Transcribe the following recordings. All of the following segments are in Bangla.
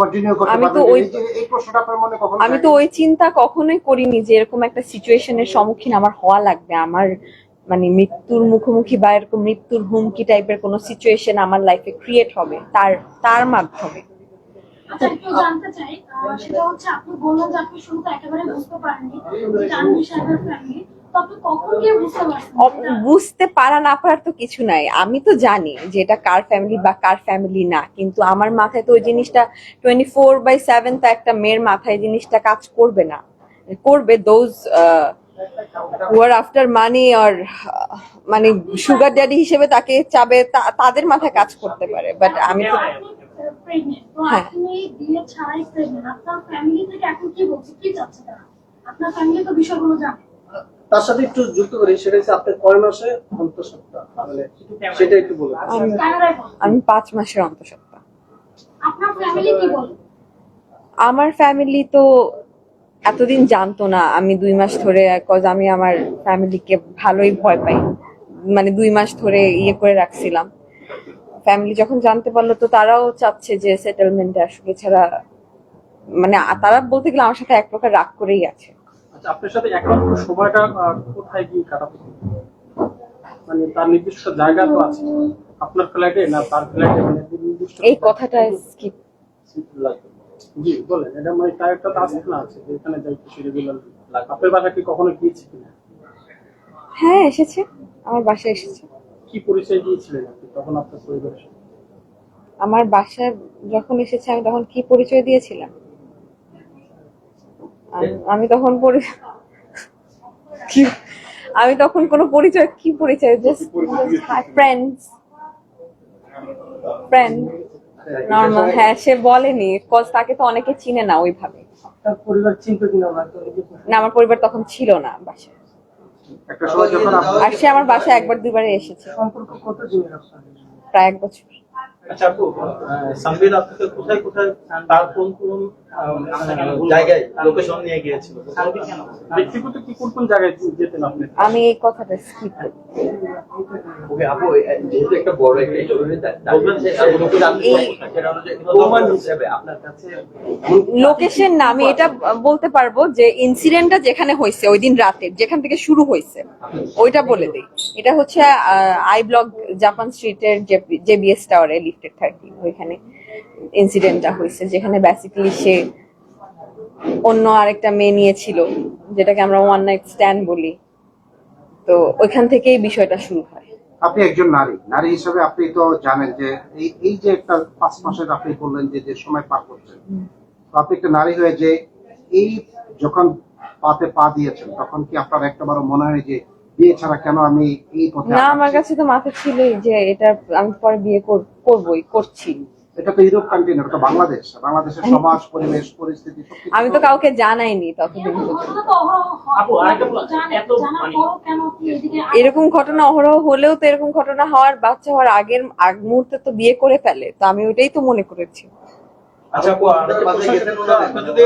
কন্টিনিউ করতে আমি তো ওই- এই প্রশ্নটা আপনার মনে কখনো আমি তো ওই চিন্তা কখনোই করিনি যে এরকম একটা সিচুয়েশনের সম্মুখীন আমার হওয়া লাগবে। আমার মানে মৃত্যুর মুখোমুখি বা এরকম মৃত্যুর হুমকি টাইপের কোনো সিচুয়েশন আমার লাইফে ক্রিয়েট হবে। তার তার মাধ্যমে। আচ্ছা একটু জানতে চাই সেটা হচ্ছে আপনি বললেন যে আপনি শুরুতে একেবারে বুঝতে পারেননি যে তানভীর সাহেবের ফ্যামিলি বুঝতে পারা না পারার তো কিছু নাই। আমি তো জানি যে এটা কার ফ্যামিলি বা কার ফ্যামিলি না। কিন্তু আমার মাথায় তো ওই জিনিসটা টোয়েন্টি ফোর বাই সেভেন তো একটা মেয়ের মাথায় জিনিসটা কাজ করবে না। করবে দোজ ওয়ার আফটার মানি আর মানে সুগার ড্যাডি হিসেবে তাকে চাবে তাদের মাথায় কাজ করতে পারে। বাট আমি তো হ্যাঁ। আপনার ফ্যামিলি তো বিষয়গুলো জানে। তার সাথে একটু যুক্ত করি সেটা হচ্ছে আপনার কয় মাসে অন্তঃসত্ত্বা? মানে সেটা একটু বলুন। আমি-। আমি পাঁচ মাসের অন্তঃসত্ত্বা। আপনার ফ্যামিলি কি বলে আমার ফ্যামিলি তো এতদিন জানতো না আমি দুই মাস ধরে কজ আমি আমার ফ্যামিলিকে ভালোই ভয় পাই। মানে দুই মাস ধরে ইয়ে করে রাখছিলাম। ফ্যামিলি যখন জানতে পারল তো তারাও চাচ্ছে যে সেটেলমেন্টে আসলে ছাড়া মানে তারা বলতে গেলে আমার সাথে এক প্রকার রাগ করেই আছে। আচ্ছা আপনার সাথে একান্ত সময়টা কোথায় গিয়ে কাটাতে মানে তার নির্দিষ্ট জায়গা তো আছে। আপনার ফ্ল্যাটে না তার ফ্ল্যাটে মানে নির্দিষ্ট এই কথাটা স্কিপ জি বলেন এটা মানে তার একটা না আছে যে এখানে যাই কিছু রেগুলার আপনার বাসা কি কখনো গিয়েছে কিনা? হ্যাঁ এসেছে। আমার বাসায় এসেছে। কি পরিচয় দিয়েছিলেন আপনি তখন আপনার পরিবারের আমার বাসায় যখন এসেছে আমি তখন কি পরিচয় দিয়েছিলাম? আমি- তখন পরি- কি- আমি তখন কোনো পরিচয় কি পরিচয়? জাস্ট ফ্রেন্ডস ফ্রেন্ড নর্মাল হ্যাঁ সে বলেনি কজ তাকে তো অনেকে চিনে না ওইভাবে। পরিবার চিন্তা কিনা না আমার পরিবার তখন ছিল না বাসায়। একটা সময় যখন আপনি আর সে আমার বাসায় একবার দুইবারে এসেছে। সম্পর্ক কত প্রায় এক বছর। আচ্ছা আপু সানভীর আপনাকে কোথায় কোথায় তার কোন কোন জায়গায় লোকেশন নিয়ে গিয়েছিল? ব্যক্তিগত কি কোন কোন জায়গায় যেতেন আপনি? আমি এই কথাটা স্কিপ করি। ওকে আপু যেহেতু একটা বড় একটা ইস্যুর বলবেন যে এই- সেটা হলো যে প্রমাণ হিসেবে আপনার কাছে লোকেশন না আমি এটা বলতে পারব যে ইনসিডেন্টটা যেখানে হয়েছে ওই দিন রাতে যেখান থেকে শুরু হয়েছে ওইটা বলে দিই। এটা হচ্ছে আই ব্লক জাপান স্ট্রিটের যে বিএস টাওয়ারে লিফটেড থাকি ওইখানে ইনসিডেন্টটা হয়েছে যেখানে বেসিক্যালি সে অন্য আরেকটা মেয়ে নিয়েছিল যেটাকে আমরা ওয়ান নাইট স্ট্যান্ড বলি। তো ওইখান থেকেই বিষয়টা শুরু হয়। আপনি একজন নারী নারী হিসেবে আপনি তো জানেন যে এই এই যে একটা পাঁচ মাসের আপনি বললেন যে যে সময় পার করছেন তো আপনি একটা নারী হয়ে যে এই যখন পাতে পা দিয়েছেন তখন কি আপনার একটাবারও মনে হয় যে বিয়ে ছাড়া কেন আমি এই পথে না আমার কাছে তো মাথা ছিলই যে এটা আমি পরে বিয়ে কর- করবোই করছি। এটা তো ইউরোপ কান্ট্রি না এটা বাংলাদেশ। বাংলাদেশের সমাজ পরিবেশ পরিস্থিতি আমি তো কাউকে জানাইনি ততদিন এই পর্যন্ত ঘটনা তো অহরহ। আপু, আরেকটা প্রশ্ন, জানে- এত জানার মানে- এরকম ঘটনা অহরহ হলেও তো এরকম ঘটনা হওয়ার বাচ্চা হওয়ার আগের আগ মুহূর্তে তো বিয়ে করে ফেলে। তো আমি ওইটাই তো মনে করেছি। আচ্ছা আপু আরেকটা প্রশ্ন সেটা যদি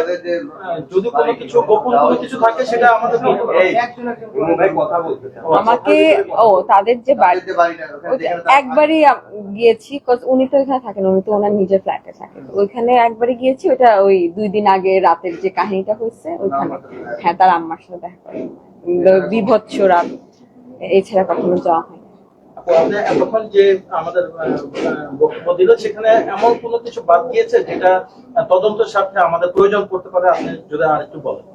যদি কোনো কিছু গোপন কোনো কিছু থাকে সেটা আমাদের বলতে পারেন। এই ইমু ভাই কথা বলতে আমাকে ও তাদের যে একবারই গিয়েছি উনি তো এখানে থাকেন উনি তো ওনার নিজের ফ্ল্যাটে থাকেন। ওইখানে একবারই গিয়েছি ওটা ওই দুই দিন আগে রাতের যে কাহিনীটা হয়েছে ওইখানে। হ্যাঁ তার আম্মার সাথে দেখা করে বিভৎস রাত। এছাড়া কখনো যাওয়া হয় এতক্ষণ যে আমাদের বক্তব্য দিল, সেখানে এমন কিছু বাদ যেটা তদন্তের সাথে আমাদের প্রয়োজন পারে? আপনি যদি আর একটু বলেন।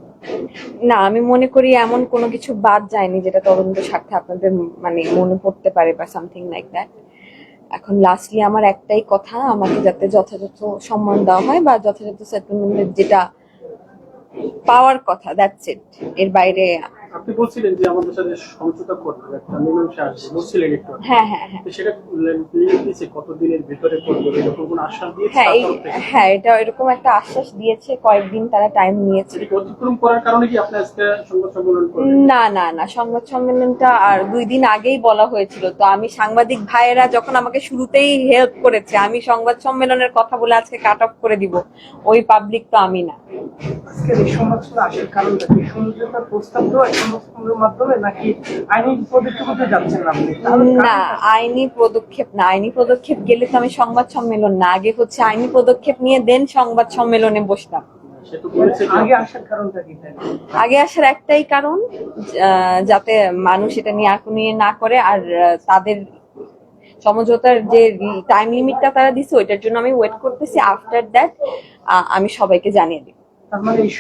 না, আমি মনে করি এমন কোনো কিছু বাদ যায়নি যেটা তদন্ত স্বার্থে আপনাদের মানে মনে পড়তে পারে বা সামথিং লাইক দ্যাট এখন লাস্টলি আমার একটাই কথা, আমাকে যাতে যথাযথ সম্মান দেওয়া হয় বা যথাযথ সেটেলমেন্টের যেটা পাওয়ার কথা দ্যাটস ইট এর বাইরে আপনি বলছিলেন যে আমাদের সাথে সমঝোতা করবেন একটা মীমাংসা আসবে বলছিলেন একটু হ্যাঁ হ্যাঁ হ্যাঁ। তো সেটা ক্লিয়ার দিয়েছে কতদিনের ভিতরে করব এরকম কোনো আশ্বাস দিয়েছে হ্যাঁ? হ্যাঁ এটা এরকম একটা আশ্বাস দিয়েছে কয়েকদিন তারা টাইম নিয়েছে। অতিক্রম করার কারণে কি আপনি আজকে সংবাদ সম্মেলন করবেন? না না না সংবাদ সম্মেলনটা আর দুই দিন আগেই বলা হয়েছিল। তো আমি সাংবাদিক ভাইয়েরা যখন আমাকে শুরুতেই হেল্প করেছে আমি সংবাদ সম্মেলনের কথা বলে আজকে কাট অফ করে দিব। ওই পাবলিক তো আমি না। আজকের এই আসার কারণটা কি? সমঝোতার প্রস্তাব দেওয়া মাধ্যমে নাকি আইনি পদক্ষেপে যাচ্ছেন আপনি? না আইনি পদক্ষেপ না আইনি পদক্ষেপ গেলে তো আমি সংবাদ সম্মেলন না আগে হচ্ছে আইনি পদক্ষেপ নিয়ে দেন সংবাদ সম্মেলনে বসতাম আগে আসার একটাই কারণ আহ, যাতে মানুষ এটা নিয়ে আর নিয়ে না করে আর তাদের সমঝোতার যে টাইম লিমিটটা তারা দিছে ওইটার জন্য আমি ওয়েট করতেছি। আফটার দ্যাট আমি সবাইকে জানিয়ে দিব। তার মানে এই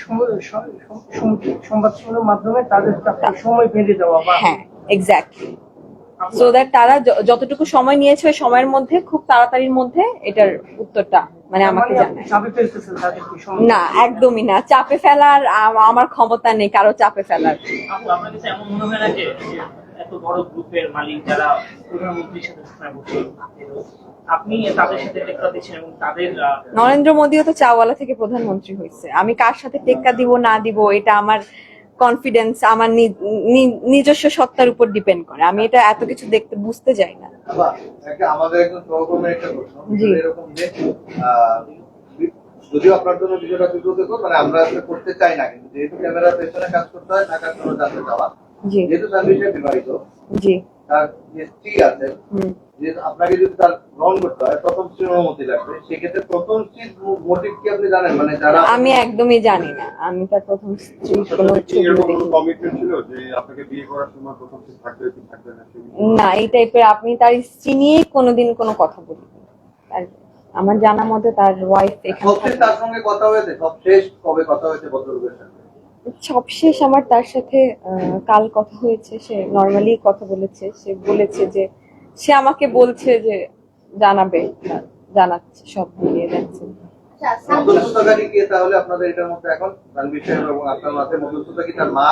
সংবাদ মাধ্যমে তাদের সময় বেঁধে দেওয়া বা হ্যাঁ এক্স্যাক্টলি সো দ্যাট তারা যতটুকু সময় নিয়েছে ওই সময়ের মধ্যে খুব তাড়াতাড়ির মধ্যে এটার উত্তরটা মানে আমাকে মানে না একদমই না। চাপে ফেলার আমার ক্ষমতা নেই কারও চাপে ফেলার। মনে এত বড় গ্রুপের মালিক যারা প্রধানমন্ত্রীর সাথে সবসময় বসে আপনি তাদের সাথে টেক্কা দিচ্ছেন এবং তাদের নরেন্দ্র মোদীও তো চাওয়ালা থেকে প্রধানমন্ত্রী হয়েছে। আমি কার সাথে টেক্কা দিব না দিব এটা আমার কনফিডেন্স আমার নিজস্ব সত্তার উপর ডিপেন্ড করে। আমি এটা এত কিছু দেখতে বুঝতে যাই না। আমাদের একজন সহকর্মীর একটা প্রশ্ন। এরকম যে যদিও আপনার জন্য মানে আমরা করতে চাই না কিন্তু যেহেতু ক্যামেরার পেছনে কাজ করতে হয় টাকার জন্য জানতে চাওয়া জি। যেহেতু সার্ভিসে বিবাহিত জি। তার যে স্ত্রী আছে যেহেতু আপনাকে যদি তার গ্রহণ করতে হয় প্রথম স্ত্রীর অনুমতি লাগবে। সেক্ষেত্রে প্রথম স্ত্রীর মোটিভ কি আপনি জানেন? মানে যারা আমি একদমই জানি না। আমি তার প্রথম কোনো এরকম দেখিনি। কোনো কমিটমেন্ট ছিল যে আপনাকে বিয়ে করার সময় প্রথম থেকে থাকবে কি থাকবে না না এই টাইপের আপনি তার স্ত্রী নিয়ে কোনোদিন কোনো কথা বলিনি। আমার জানা মতে তার ওয়াইফ এখানে তার সঙ্গে কথা হয়েছে? সব সবশেষ কবে কথা হয়েছে ভদ্রলোকের সাথে? সবশেষ আমার তার সাথে আহ, কাল কথা হয়েছে সে নর্মালি কথা বলেছে সে বলেছে যে সে আমাকে বলছে যে জানাবে জানাচ্ছে সব মিলিয়ে যাচ্ছে। কে তাহলে আপনাদের এটার মধ্যে এখন রানবীর সাহেব এবং আপনার মাথায় মধ্যস্থতা কি তার মা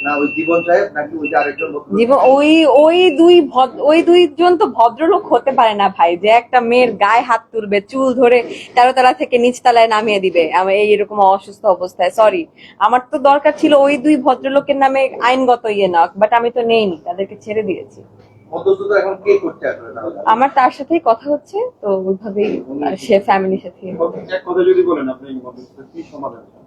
না ওই জীবন সাহেব নাকি ওই আরেকজন জীবন ওই ওই দুই ভদ- ওই দুইজন তো ভদ্রলোক হতে পারে না ভাই। যে একটা মেয়ের গায়ে হাত তুলবে চুল ধরে তেরো তলা থেকে নিচ তলায় নামিয়ে দিবে এই এরকম অসুস্থ অবস্থায়। সরি আমার তো দরকার ছিল ওই দুই ভদ্রলোকের নামে আইনগত ইয়ে না বাট আমি তো নেইনি তাদেরকে ছেড়ে দিয়েছি। আমার তার সাথেই কথা হচ্ছে তো ওইভাবেই সে ফ্যামিলির সাথে। কথা যদি বলেন আপনি এই মধ্যস্থতা কি সমাধান? চান?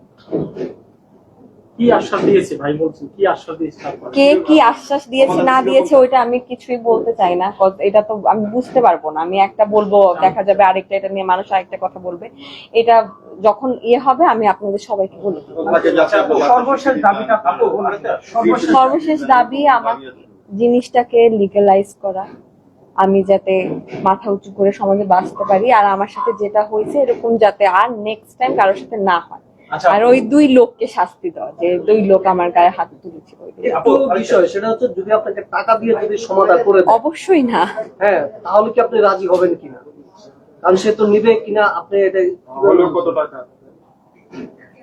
কি আশ্বাস দিয়েছে ভাই বলছেন? কি আশ্বাস দিয়েছে কে কি আশ্বাস দিয়েছে না দিয়েছে ওইটা আমি কিছুই বলতে চাই না এটা তো আমি বুঝতে পারব না। আমি একটা বলব দেখা যাবে আরেকটা এটা নিয়ে মানুষ আরেকটা কথা বলবে। এটা যখন ইয়ে হবে আমি আপনাদের সবাইকে বলে সর্বশেষ দাবিটা সর্বশেষ সর্বশেষ দাবি আমার জিনিসটাকে লিগালাইজ করা। আমি যাতে মাথা উঁচু করে সমাজে বাঁচতে পারি আর আমার সাথে যেটা হয়েছে এরকম যাতে আর নেক্সট টাইম কারোর সাথে না হয়। আচ্ছা। আর ওই দুই লোককে শাস্তি দেওয়া যে দুই লোক আমার গায়ে হাত তুলেছিল বিষয় সেটা হচ্ছে যদি আপনাকে টাকা দিয়ে যদি সমাধান করে অবশ্যই না। হ্যাঁ তাহলে কি আপনি রাজি হবেন কিনা? কারণ সে তো নিবে কিনা আপনি এটা কত টাকা?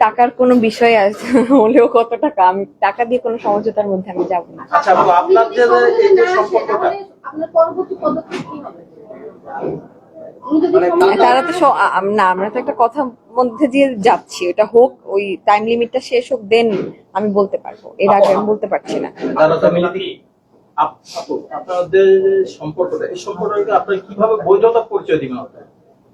টাকার কোনো বিষয় আছে হলেও কত টাকা? আমি টাকা দিয়ে কোনো সমঝোতার মধ্যে আমি যাব না। আচ্ছা আপনার যে এই যে সম্পর্কটা। আপনার পরবর্তী পদক্ষেপ কি হবে? মানে তারা তো না আমরা তো একটা কথা মধ্যে দিয়ে যাচ্ছি। ওটা হোক ওই টাইম লিমিটটা শেষ হোক দেন আমি বলতে পারব। এর আগে আমি বলতে পারছি না। তারা তো মিলিতি আপ- আপু আপনাদের সম্পর্কটা এই সম্পর্কটা আপনি কীভাবে বৈধতা পরিচয় দিবেন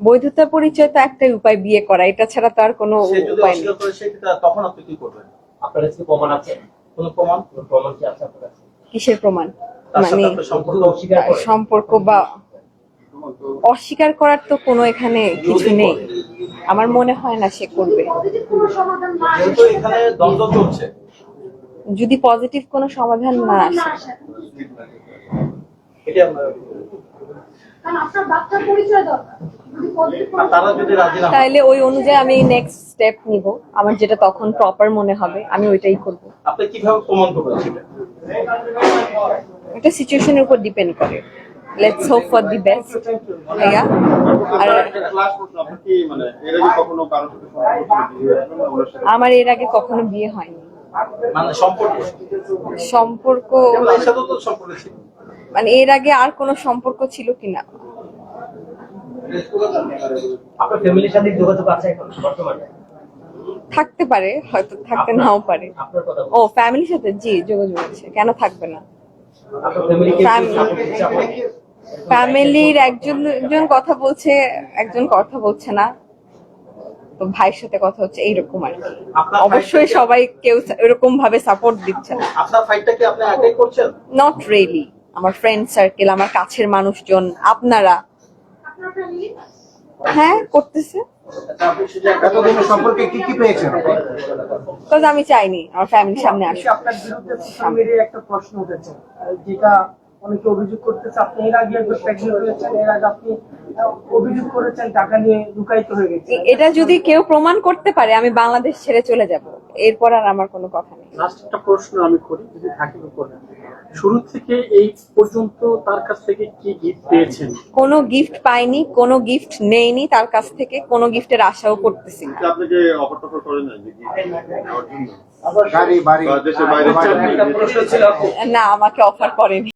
বৈধতা পরিচয় তো একটাই উপায় বিয়ে করা। এটা ছাড়া তো আর কোনো উপায় নেই। অস্বীকার করে সেক্ষেত্রে তখন আপনি কি করবেন? আপনার কাছে প্রমাণ আছে? কোনো প্রমাণ? প্রমাণ কি আছে আপনার কাছে? কিসের প্রমাণ? মানে সম্পর্ক সম্পর্ক বা অস্বীকার করার তো কোনো এখানে কিছু নেই। আমার মনে হয় না সে করবে। যদি পজিটিভ কোনো সমাধান না আসে। আসে এটা আমরা- কারণ আপনার বাচ্চার পরিচয় দরকার। যদি পজিটিভ আর তারা যদি রাজি না তাইলে ওই অনুযায়ী আমি নেক্সট স্টেপ নিব। আমার যেটা তখন প্রপার মনে হবে আমি ওইটাই করব। আপনি কীভাবে প্রমাণ করবেন এটা সিচুয়েশনের উপর ডিপেন্ড করে। Let's hope for the best ভাইয়া আর ক্লাস প্রশ্ন আপনি কি মানে? আমার এর আগে কখনো বিয়ে হয়নি। মানে সম্পর্ক? সম্পর্ক এর সাথেও তো সম্পর্ক ছিল। মানে এর আগে আর কোনো সম্পর্ক ছিল কিনা? আপনার ফ্যামিলির সাথে যোগাযোগ আছে এখন বর্তমানে? থাকতে পারে হয়তো থাকতে নাও পারে। ও ফ্যামিলির সাথে? জি যোগাযোগ আছে। কেন থাকবে না? আপনার ফ্যামিলির একজন একজন কথা বলছে একজন কথা বলছে না। তো ভাইয়ের সাথে কথা হচ্ছে এইরকম আর কি। অবশ্যই সবাই কেউ এরকম ভাবে সাপোর্ট দিচ্ছে না। আপনার ফাইটটা কি আপনি একাই করছেন? নট রিয়েলি আমার ফ্রেন্ড সার্কেল আমার কাছের মানুষজন আপনারা? হ্যাঁ করতেছে। আচ্ছা, আপনি শুধু একটা এতদিনের সম্পর্কে কি কি পেয়েছেন? বিকজ আমি চাইনি আমার ফ্যামিলির সামনে আসুক। আপনার বিরুদ্ধে একটা প্রশ্ন উঠেছে যেটা অনেকে অভিযোগ করতেছে আপনি এর আগে একবার প্রেগনেন্ট হয়েছেন এর আগে আপনি অভিযোগ করেছেন টাকা নিয়ে লুকায়িত হয়ে গেছে। এটা যদি কেউ প্রমাণ করতে পারে আমি বাংলাদেশ ছেড়ে চলে যাব। এরপর আর আমার কোনো কথা নেই। লাস্ট একটা প্রশ্ন আমি করি যদি থাকে তো করেন শুরু থেকে এই পর্যন্ত তার কাছ থেকে কি গিফট পেয়েছেন? কোনো গিফট পাইনি কোনো গিফট নেইনি তার কাছ থেকে কোনো গিফটের আশাও করতেছি না। আপনাকে অফার টফার করে না যে গাড়ি বাড়ি। দেশের বাইরে একটা প্রশ্ন ছিল। না আমাকে অফার করেনি।